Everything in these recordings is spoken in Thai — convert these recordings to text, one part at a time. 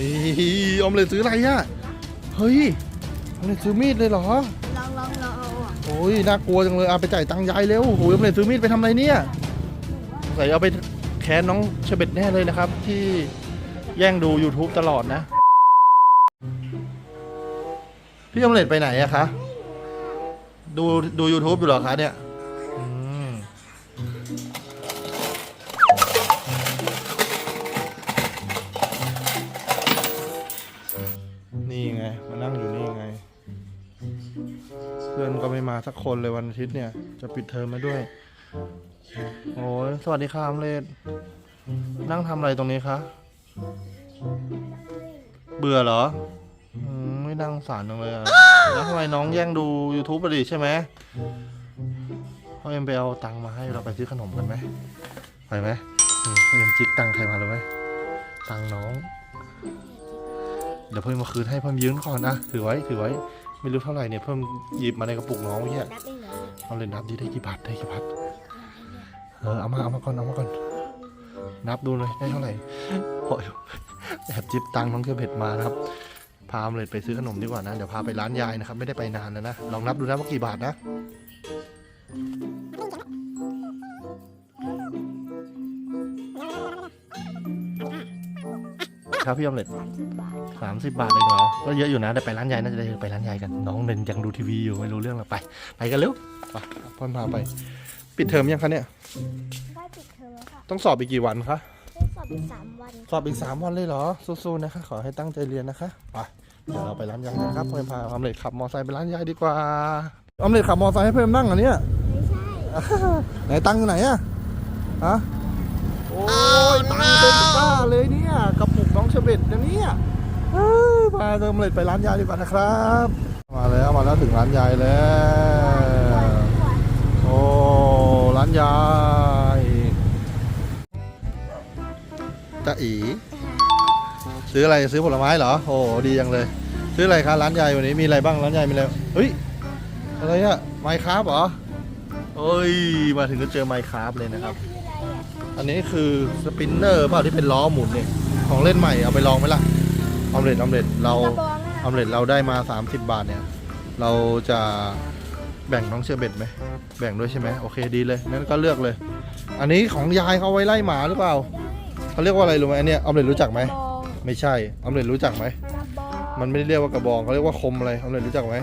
ฮ้ยออมเลยซื้ออะไรอะ เฮ้ยออมเลยซื้อมีดเลยเหรอ ลองลองลองเอาอะโอ้ยน่ากลัวจังเลยเอาไปจ่ายตังค์ยายเร็วโอ้ยออมเลยซื้อมีดไปทำอะไรเนี่ยใส่เอาไปแค้นน้องเชเบตแน่เลยนะครับ ที่แย่งดู YouTube ตลอดนะ พี่ออมเล็ตไปไหนอะคะ ดูดู YouTube อยู่เหรอคะเนี่ย สักคนเลยวันอาทิตย์เนี่ย จะปิดเทอมมาด้วย โอ้ยสวัสดีค่ะออมเล็ตนั่งทำอะไรตรงนี้คะ เบื่อเหรออืมไม่นั่งสารจังเลยอะแล้วทำไมน้องแย่งดู YouTube ไปดิใช่ไหมพ่อเอ็มไปเอาตังค์มาให้เราไปซื้อขนมกันไหมไปไหมนี่พ่อเอ็มจิกตังค์ใครมาเลยไหมตังค์น้อง เดี๋ยวเพิ่มมาคืนให้เพิ่มยืมก่อนนะถือไว้ถือไว้ ไม่รู้เท่าไหร่เนี่ยเพิ่มหยิบมาในกระปุกน้องเมื่อกี้นับเองเหรอเอาเลยนับดีได้กี่บาทได้กี่บาทเออเอามาเอามาก่อนเอามาก่อนนับดูเลยได้เท่าไหร่โอ้ยแอบจิบตังค์น้องเชอเบ็ดมานะครับ พาออมเลยไปซื้อขนมดีกว่านะ เดี๋ยวพาไปร้านยายนะครับ ไม่ได้ไปนานแล้วนะ ลองนับดูนะว่ากี่บาทนะ ครับพี่ออมเล็ตสามสิบบาทสามสิบบาทเลยเหรอ ก็เยอะอยู่นะได้ไปร้านยายน่าจะได้ไปร้านยายกัน น้องเดินยังดูทีวีอยู่ไม่รู้เรื่องหรอกไป ไปกันเร็วไปพ่อนพาไป ปิดเทอมยังคะเนี่ยได้ปิดเทอมแล้วค่ะต้องสอบอีกกี่วันคะ ได้สอบอีกสามวันสอบอีกสามวันเลยเหรอ สู้ๆนะคะ ขอให้ตั้งใจเรียนนะคะ ไป เดี๋ยวเราไปร้านยายกันครับเพื่อนพาออมเล็ตขับมอไซค์ไปร้านยายดีกว่า ออมเล็ตขับมอไซค์ให้เพื่อนนั่งเหรอเนี่ย ไม่ใช่ ไหนตังค์อยู่ไหนอะฮะ โอ้ยตังค์เต็มบ้าเลยเนี่ยกระปุกน้องเชเบตนะเนี่ยเฮ้ยพาเติมเลยไปร้านยายดีกว่านะครับ มาแล้วมาแล้วถึงร้านยายแล้วโอ้ร้านยายตาอีซื้ออะไรซื้อผลไม้เหรอโอ้ดีจังเลย ซื้ออะไรคะร้านยายวันนี้มีอะไรบ้างร้านยายมีอะไรเฮ้ยอะไรอะไมค์ครับเหรอเอ้ยมาถึงก็เจอไมค์ครับเลยนะครับ อันนี้คือสปินเนอร์เปล่าที่เป็นล้อหมุนเนี่ยของเล่นใหม่เอาไปลองไหมล่ะออมเล็ตออมเล็ตเรากระบองออะอมเล็ตเราได้มา 30 บาทเนี่ย เราจะแบ่งน้องเชอร์เบ็ดไหมแบ่งด้วยใช่ไหมโอเคดีเลยงั้นก็เลือกเลย อันนี้ของยายเขาเอาไว้ไล่หมาหรือเปล่าเขาเรียกว่าอะไรรู้ไหมอันเนี้ยออมเล็ตรู้จักไหมบองไม่ใช่ออมเล็ตรู้จักไหมกระบองมันไม่ได้เรียกว่ากระบองเขาเรียกว่าคมอะไรออมเล็ตรู้จักไหม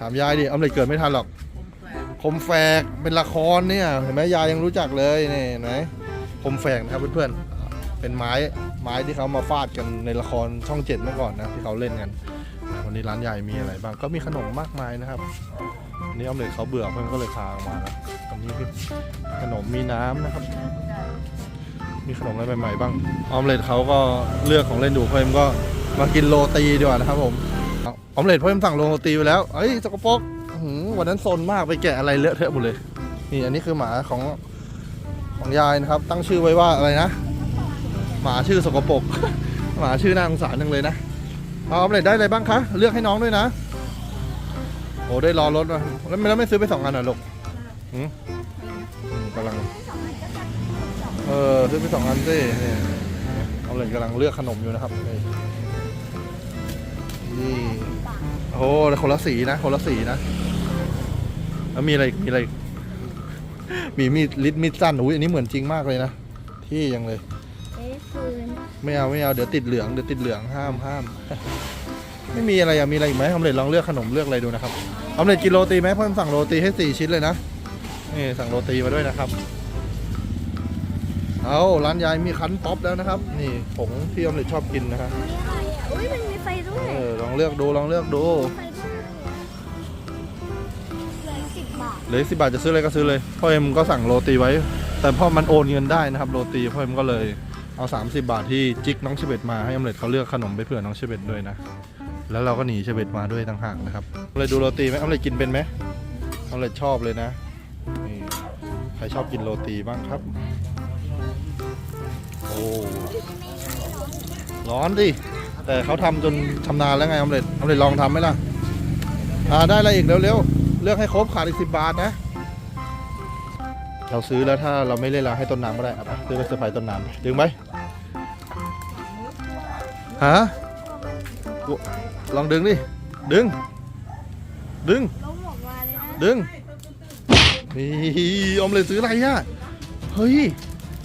ถามยายดิออมเล็ตเกิดไม่ทันหรอก คมแฝกเป็นละครเนี่ยเห็นไหมยายยังรู้จักเลยนี่เห็นไหมคมแฝกนะครับเพื่อนๆเป็นไม้ไม้ที่เขามาฟาดกันในละครช่องเจ็ดเมื่อก่อนนะที่เขาเล่นกันวันนี้ร้านใหญ่มีอะไรบ้างก็มีขนมมากมายนะครับวันนี้ออมเล็ตเขาเบื่อเพื่อนก็เลยพาออกมานะวันนี้ขนมมีน้ำนะครับ มีขนมอะไรใหม่ๆบ้างออมเล็ตเขาก็เลือกของเล่นดูเพิ่มก็มากินโรตีดีกว่านะครับผมออมเล็ตเพิ่มสั่งโรตีไปแล้วเอ้ยสกปรก วันนั้นโซนมากไปแกะอะไรเลอะเทอะหมดเลย นี่อันนี้คือหมาของของยายนะครับ ตั้งชื่อไว้ว่าอะไรนะ หมาชื่อสกปรก หมาชื่อน่าสงสารจังเลยนะเอาออมเล็ตได้อะไรบ้างคะ เลือกให้น้องด้วยนะ โอ้ได้รอรถมาแล้วไม่แล้วไม่ซื้อไปสองอันหรอลูกอืมกำลัง เออซื้อไปสองอันสิเนี่ยออมเล็ตกำลังเลือกขนมอยู่นะครับนี่ โอ้แต่คนละสีนะคนละสีนะแล้วมีอะไรมีอะไร มีมีดลิดมีดสั้นอุ้ยอันนี้เหมือนจริงมากเลยนะที่ยังเลย เอ้ยฟืนไม่เอาไม่เอาเดี๋ยวติดเหลืองเดี๋ยวติดเหลืองห้ามห้าม ไม่มีอะไรอะมีอะไรอีกไหมออมเล็ตลองเลือกขนมเลือกอะไรดูนะครับออมเล็ตกินโรตีไหมเพิ่มสั่งโรตีให้สี่ชิ้นเลยนะนี่สั่งโรตีมาด้วยนะครับเอาร้านยายมีคั้นป๊อปแล้วนะครับ นี่ผงที่ออมเล็ตชอบกินนะครับมีอะไรอะอุ้ยมันมี ออลองเลือกดูลองเลือกดูไฟด้วยเหลือสิบบาทเหลือสิบาทจะซื้ออะไรก็ซื้อเลยพ่อเอ็มก็สั่งโรตีไว้ แต่พอมันโอนเงินได้นะครับโรตีพ่อเอ็มก็เลยเอา 30 บาทที่จิกน้องเชเบตมาให้ออมเล็ตเขาเลือกขนมไปเผื่อน้องเชเบตด้วยนะ แล้วเราก็หนีเชเบตมาด้วยต่างหากนะครับเลยดูโรตีไหมออมเล็ตกินเป็นไหมออมเล็ตชอบเลยนะนี่ใครชอบกินโรตีบ้างครับโอ้ร้อนดิ แต่เขาทำจนชำนาญแล้วไงออมเล็ตออมเล็ตลองทำไหมล่ะอ่าได้อะไรอีกเร็วๆเลือกให้ครบขาดอีกสิบบาทนะ เราซื้อแล้วถ้าเราไม่เล่นเราให้ต้นน้ำก็ได้เอาไปซื้อไปเซอร์ไพรส์ต้นน้ำไปดึงไปฮะลองดึงดิดึง ดึงดึงนี่อมเลยซื้ออะไรอะเฮ้ย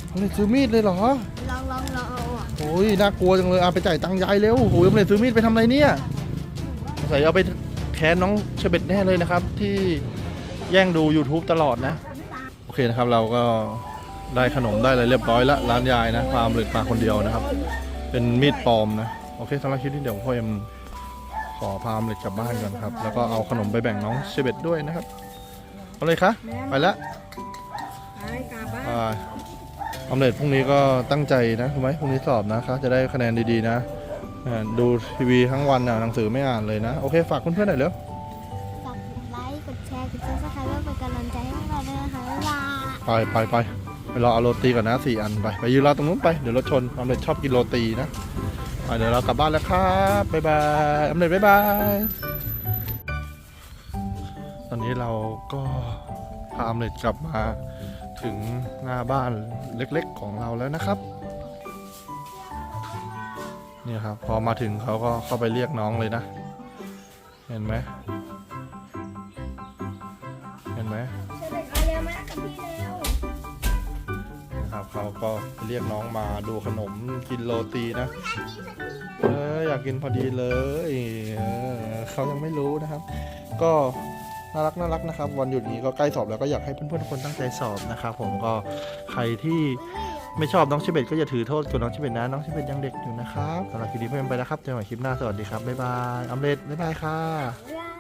ออมเลยซื้อมีดเลยเหรอ ลองลองลองเอาออกโอ้ยน่ากลัวจังเลยเอาไปจ่ายตังค์ยายเร็วโอ้ยออมเลยซื้อมีดไปทำอะไรเนี่ยใส่เอาไปแค้นน้องเชเบตแน่เลยนะครับ ที่แย่งดู YouTube ตลอดนะ โอเคนะครับเราก็ได้ขนมได้อะไรเรียบร้อยแล้วร้านยายนะฟาร์มเลยมาคนเดียวนะครับ เป็นมีดปลอมนะ โอเคสำหรับคลิปนี้เดี๋ยวพ่อเอ็มขอพามเล็กกลับบ้านก่อนครับ แล้วก็เอาขนมไปแบ่งน้องเชเบตด้วยนะครับเอาเลยคะไปแล้วไปกลับบ้านอ่า ออมเล็ตพรุ่งนี้ก็ตั้งใจนะถูกไหมพรุ่งนี้สอบนะคะ จะได้คะแนนดีๆนะอ่าดูทีวีทั้งวันน่ะหนังสือไม่อ่านเลยนะ โอเค ฝากเพื่อนๆหน่อยเร็วฝากกดไลค์ กดแชร์ กดซับสไครป์เพื่อเป็นกำลังใจให้พวกเราด้วยนะคะบ๊ายบายไปไปไปไปรอเอาโรตีก่อนนะสี่อันไป ไปยืนรอตรงนู้นไป เดี๋ยวรถชนออมเล็ตชอบกินโรตีนะไปเดี๋ยวเรากลับบ้านแล้วครับบ๊ายบายออมเล็ตบ๊ายบาย ตอนนี้เราก็พาออมเล็ตกลับมา ถึงหน้าบ้านเล็กๆของเราแล้วนะครับนี่ครับพอมาถึงเขาก็เข้าไปเรียกน้องเลยนะ เห็นไหมเห็นไหมนะครับเขาก็เรียกน้องมาดูขนมกินโรตีนะเอออยากกินพอดีเลยเออเขายังไม่รู้นะครับ ก็ น่ารักน่ารักนะครับ วันหยุดนี้ก็ใกล้สอบแล้วก็อยากให้เพื่อนๆคนตั้งใจสอบนะครับผมก็ใครที่ไม่ชอบน้องชิเบตก็อย่าถือโทษกับน้องชิเบตนะน้องชิเบตยังเด็กอยู่นะครับสำหรับคลิปนี้เพื่อนไปแล้วครับเจอกันใหม่คลิปหน้าสวัสดีครับบ๊ายบายอัมเล็ตบ๊ายบายค่ะ